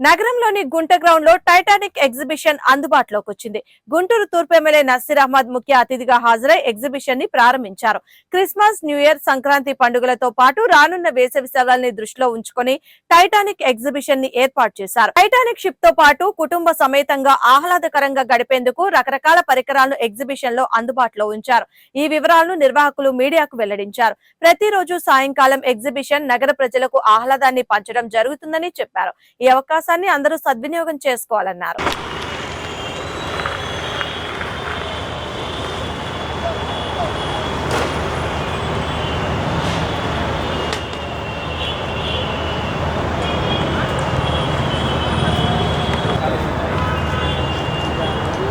నగరంలోని గుంట గ్రౌండ్లో టైటానిక్ ఎగ్జిబిషన్ అందుబాటులోకి వచ్చింది. గుంటూరు తూర్పు ఎమ్మెల్యే నసీర్ అహ్మద్ ముఖ్య అతిథిగా హాజరై ఎగ్జిబిషన్ని ప్రారంభించారు. క్రిస్మస్ న్యూ ఇయర్ సంక్రాంతి పండుగలతో పాటు రానున్న వేసవి సెలవుల్ని దృష్టిలో ఉంచుకొని టైటానిక్ ఎగ్జిబిషన్ని ఏర్పాటు చేశారు. టైటానిక్ షిప్తో పాటు కుటుంబ సమేతంగా ఆహ్లాదకరంగా గడిపేందుకు రకరకాల పరికరాలను ఎగ్జిబిషన్లో అందుబాటులో ఉంచారు. ఈ వివరాలను నిర్వాహకులు మీడియాకు వెల్లడించారు. ప్రతిరోజు సాయంకాలం ఎగ్జిబిషన్ నగర ప్రజలకు ఆహ్లాదాన్ని పంచడం జరుగుతుందని చెప్పారు. ఈ అవకాశం అవకాశాన్ని అందరూ సద్వినియోగం చేసుకోవాలన్నారు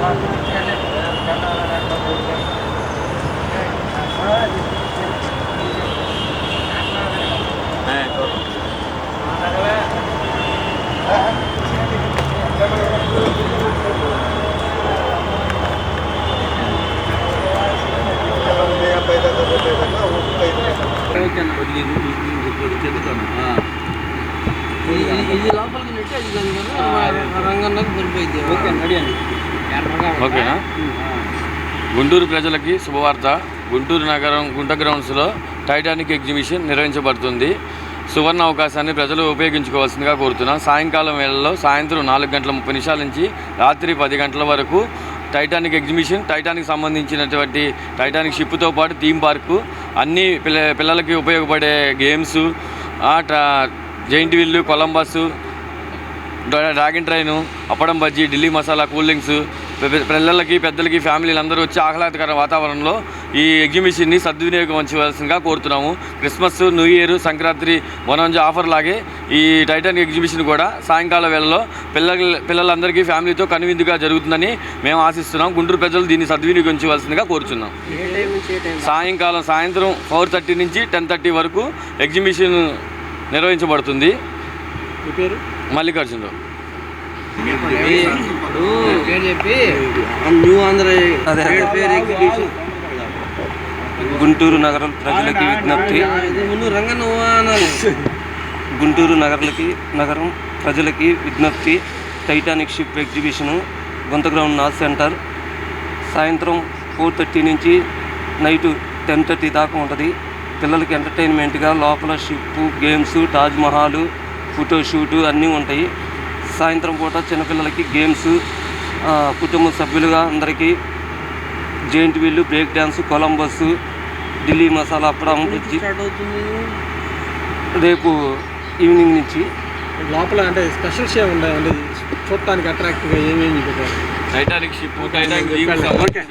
ఓకే అన్న వదిలి చెప్తాను ఇది లోపలికి నెట్టి అది పడిపోయింది ఓకే ఓకేనా? గుంటూరు ప్రజలకి శుభవార్త. గుంటూరు నగరం గుంట గ్రౌండ్స్లో టైటానిక్ ఎగ్జిబిషన్ నిర్వహించబడుతుంది. సువర్ణ అవకాశాన్ని ప్రజలు ఉపయోగించుకోవాల్సిందిగా కోరుతున్నాం. సాయంకాలం వేళల్లో సాయంత్రం నాలుగు గంటల ముప్పై నిమిషాల నుంచి రాత్రి పది గంటల వరకు టైటానిక్ ఎగ్జిబిషన్ టైటానిక్ సంబంధించినటువంటి టైటానిక్ షిప్తో పాటు థీమ్ పార్కు అన్ని పిల్ల పిల్లలకి ఉపయోగపడే games giant wheel Columbus dragon train అప్పడం బజ్జీ ఢిల్లీ మసాలా కూల్ డ్రింక్స్ పిల్లలకి పెద్దలకి ఫ్యామిలీలు అందరూ వచ్చి ఆహ్లాదకర వాతావరణంలో ఈ ఎగ్జిబిషన్ని సద్వినియోగం ఉంచవలసిందిగా కోరుతున్నాము. క్రిస్మస్ న్యూ ఇయర్ సంక్రాంతి వనంజ ఆఫర్ లాగే ఈ టైటానిక్ ఎగ్జిబిషన్ కూడా సాయంకాల వేళలో పిల్లల పిల్లలందరికీ ఫ్యామిలీతో కనువిందుగా జరుగుతుందని మేము ఆశిస్తున్నాం. గుంటూరు ప్రజలు దీన్ని సద్వినియోగించవలసిందిగా కోరుచున్నాం. టైం సాయంకాలం సాయంత్రం ఫోర్ థర్టీ నుంచి టెన్ థర్టీ వరకు ఎగ్జిబిషన్ నిర్వహించబడుతుంది. మల్లికార్జునరావు. ఇప్పుడు పేరు చెప్పి న్యూ ఆంధ్ర పేరు ఎగ్జిబిషన్ గుంటూరు నగరం ప్రజలకి విజ్ఞప్తి. గుంటూరు నగరాలకి నగరం ప్రజలకి విజ్ఞప్తి. టైటానిక్ షిప్ ఎగ్జిబిషను గుంత గ్రౌండ్ నార్త్ సెంటర్. సాయంత్రం ఫోర్ థర్టీ నుంచి నైట్ టెన్ థర్టీ దాకా ఉంటుంది. పిల్లలకి ఎంటర్టైన్మెంట్గా లోపల ship games Taj Mahal photo shoot అన్నీ ఉంటాయి. సాయంత్రం పూట చిన్నపిల్లలకి గేమ్స్ కుటుంబ సభ్యులుగా అందరికీ giant wheel break dance Columbus Delhi masala అప్పడం రేపు ఈవినింగ్ నుంచి. లోపల అంటే స్పెషల్ షే ఉండే అంటే చూడటానికి అట్రాక్టివ్గా ఏమేమి పెట్టారు? Titanic ship Titanic